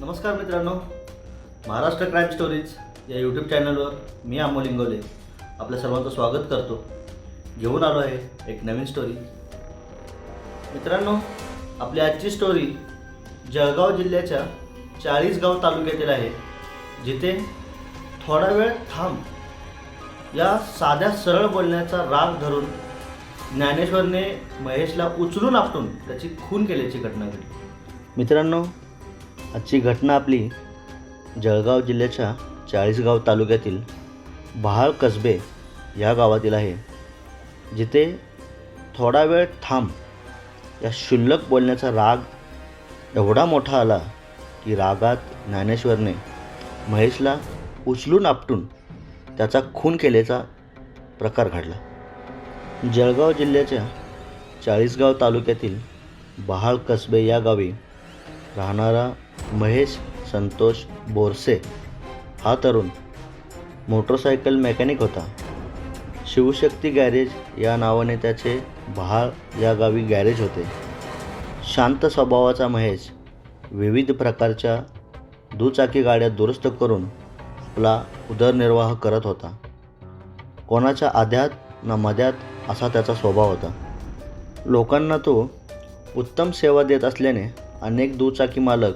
नमस्कार मित्रांनो. Maharashtra crime stories या यूट्यूब चॅनलवर मी अमोल इंगोले आपल्या सर्वांचं स्वागत करतो. घेऊन आलो आहे एक नवीन स्टोरी मित्रांनो आपली आजची स्टोरी जळगाव जिल्ह्याच्या चाळीसगाव तालुक्यातील आहे. जिथे थोडा वेळ थांब. या साध्या सरळ बोलण्याचा राग धरून ज्ञानेश्वरने महेशला उचलून आपटून त्याची खून केल्याची घटना घडली. मित्रांनो आजची घटना आपली जळगाव जिल्ह्याच्या चाळीसगाव तालुक्यातील बहाळ कसबे या गावातील आहे. जिथे थोडा वेळ थांब या क्षुल्लक बोलण्याचा राग एवढा मोठा आला की रागात ज्ञानेश्वरने महेशला उचलून आपटून त्याचा खून केल्याचा प्रकार घडला. जळगाव जिल्ह्याच्या चाळीसगाव तालुक्यातील बहाळ कसबे या गावी राहणारा महेश संतोष बोरसे हा तरुण मोटरसायकल मेकॅनिक होता. शिवशक्ती गॅरेज या नावाने त्याचे भाळ या गावी गॅरेज होते. शांत स्वभावाचा महेश विविध प्रकारच्या दुचाकी गाड्या दुरुस्त करून आपला उदरनिर्वाह करत होता. कोणाच्या आध्यात ना मध्यात असा त्याचा स्वभाव होता. लोकांना तो उत्तम सेवा देत असल्याने अनेक दुचाकी मालक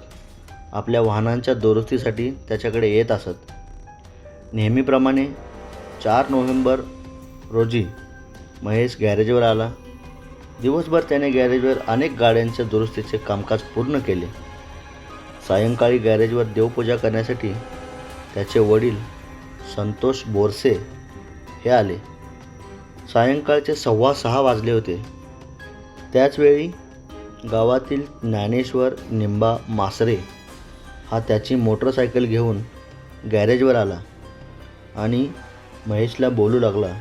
आपल्या वाहनांच्या दुरुस्तीसाठी त्याच्याकडे येत असत. नेहमीप्रमाणे चार नोव्हेंबर रोजी महेश गॅरेजवर आला. दिवसभर त्याने गॅरेजवर अनेक गाड्यांच्या दुरुस्तीचे कामकाज पूर्ण केले. सायंकाळी गॅरेजवर देवपूजा करण्यासाठी त्याचे वडील संतोष बोरसे हे आले. सायंकाळचे सव्वा सहा वाजले होते. त्याचवेळी गावातील ज्ञानेश्वर निंबा मासरे हा त्याची मोटरसायकल घेऊन गॅरेजवर आला आणि महेशला बोलू लागला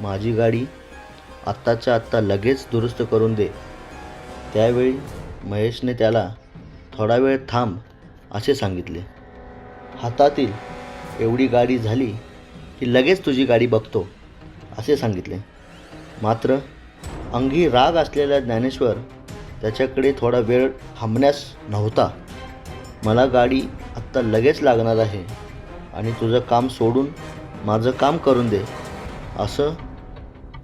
माझी गाडी आत्ताच्या आत्ता लगेच दुरुस्त करून दे. त्यावेळी महेशने त्याला थोडा वेळ थांब असे सांगितले. हातातील एवढी गाडी झाली की लगेच तुझी गाडी बघतो असे सांगितले. मात्र अंगी राग असलेला ज्ञानेश्वर त्याच्याकडे थोडा वेळ थांबण्यास नव्हता. मला गाडी आत्ता लगेच लागणार आहे आणि तुझं काम सोडून माझं काम करून दे असं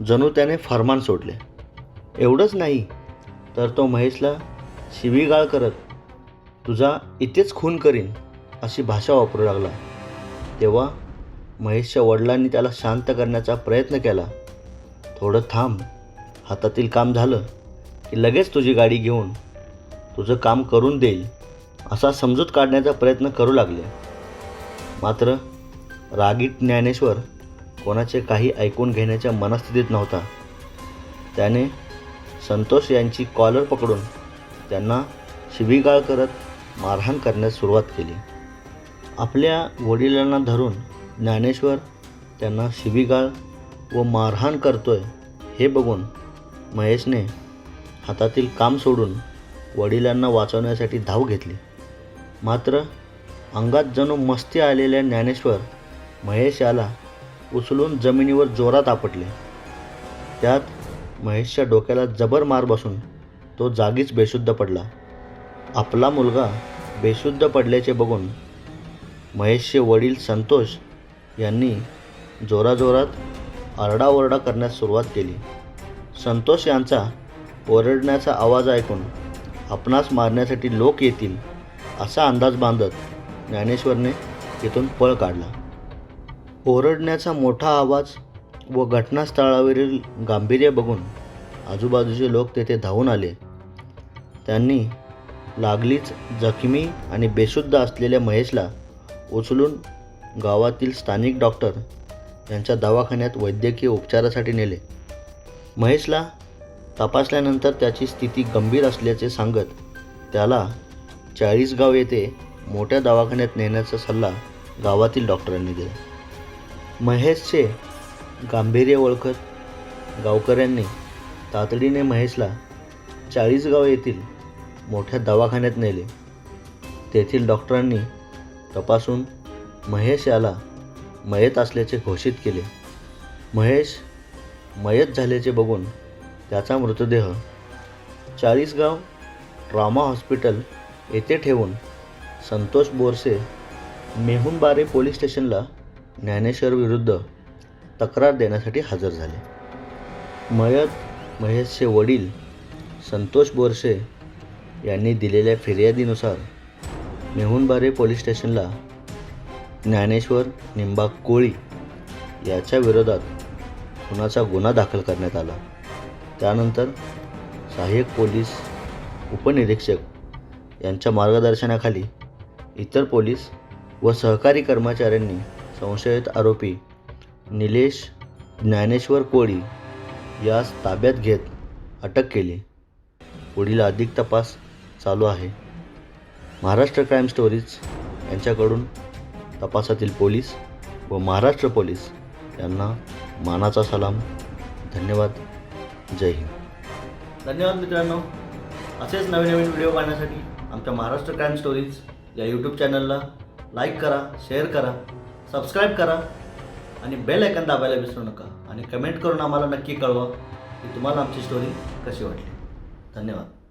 जणू त्याने फरमान सोडले. एवढंच नाही तर तो महेशला शिवीगाळ करत तुझा इथेच खून करीन अशी भाषा वापरू लागला. तेव्हा महेशच्या वडिलांनी त्याला शांत करण्याचा प्रयत्न केला. थोडं थांब हातातील काम झालं की लगेच तुझी गाडी घेऊन तुझं काम करून देईल. असा समजूत काढण्याचा प्रयत्न करू लागले. मात्र रागीट ज्ञानेश्वर कोणाचे काही ऐकून घेण्याच्या मनस्थितीत नव्हता. त्याने संतोष यांची कॉलर पकडून त्यांना शिवीगाळ करत मारहाण करण्यास सुरुवात केली. आपल्या वडिलांना धरून ज्ञानेश्वर त्यांना शिवीगाळ व मारहाण करतोय हे बघून महेशने हातातील काम सोडून वडिलांना वाचवण्यासाठी धाव घेतली. मात्र अंगात जणू मस्ती आलेल्या ज्ञानेश्वर महेश याला उचलून जमिनीवर जोरात आपटले. त्यात महेशच्या डोक्याला जबर मार बसून तो जागीच बेशुद्ध पडला. आपला मुलगा बेशुद्ध पडल्याचे बघून महेशचे वडील संतोष यांनी जोराजोरात आरडाओरडा करण्यास सुरुवात केली. संतोष यांचा ओरडण्याचा आवाज ऐकून आपणास मारण्यासाठी लोक येतील असा अंदाज बांधत ज्ञानेश्वरने तिथून पळ काढला. ओरडण्याचा मोठा आवाज व घटनास्थळावरील गांभीर्य बघून आजूबाजूचे लोक तेथे धावून आले. त्यांनी लागलीच जखमी आणि बेशुद्ध असलेल्या महेशला उचलून गावातील स्थानिक डॉक्टर यांच्या दवाखान्यात वैद्यकीय उपचारासाठी नेले. महेशला तपासल्यानंतर त्याची स्थिती गंभीर असल्याचे सांगत त्याला चाळीसगाव येथे मोठ्या दवाखान्यात नेण्याचा सल्ला गावातील डॉक्टरांनी दिला. महेशचे गांभीर्य ओळखत गावकऱ्यांनी तातडीने महेशला चाळीसगाव येथील मोठ्या दवाखान्यात नेले. तेथील डॉक्टरांनी तपासून महेश याला मयत असल्याचे घोषित केले. महेश मयत झाल्याचे बघून त्याचा मृतदेह चाळीसगाव ट्रॉमा हॉस्पिटल येथे ठेवून संतोष बोरसे मेहुणबारे पोलीस स्टेशनला ज्ञानेश्वर विरुद्ध तक्रार देण्यासाठी हजर झाले. मयत महेशचे वडील संतोष बोरसे यांनी दिलेल्या फिर्यादीनुसार मेहुणबारे पोलीस स्टेशनला ज्ञानेश्वर निंबा कोळी याच्या विरोधात खुनाचा गुन्हा दाखल करण्यात आला. त्यानंतर सहाय्यक पोलीस उपनिरीक्षक यांच्या मार्गदर्शनाखाली इतर पोलीस व सहकारी कर्मचाऱ्यांनी संशयित आरोपी निलेश ज्ञानेश्वर कोळी यास ताब्यात घेत अटक केली. पुढील अधिक तपास चालू आहे. महाराष्ट्र क्राईम स्टोरीज यांच्याकडून तपासातील पोलीस व महाराष्ट्र पोलीस यांना मानाचा सलाम. धन्यवाद. जय हिंद. धन्यवाद मित्रांनो. असेच नवीन नवीन व्हिडिओ पाहण्यासाठी आमच्या महाराष्ट्र क्राईम स्टोरीज या यूट्यूब चॅनलला लाईक करा शेअर करा सबस्क्राईब करा आणि बेल आयकन दाबायला विसरू नका. आणि कमेंट करून आम्हाला नक्की कळवा की तुम्हाला आमची स्टोरी कशी वाटली. धन्यवाद.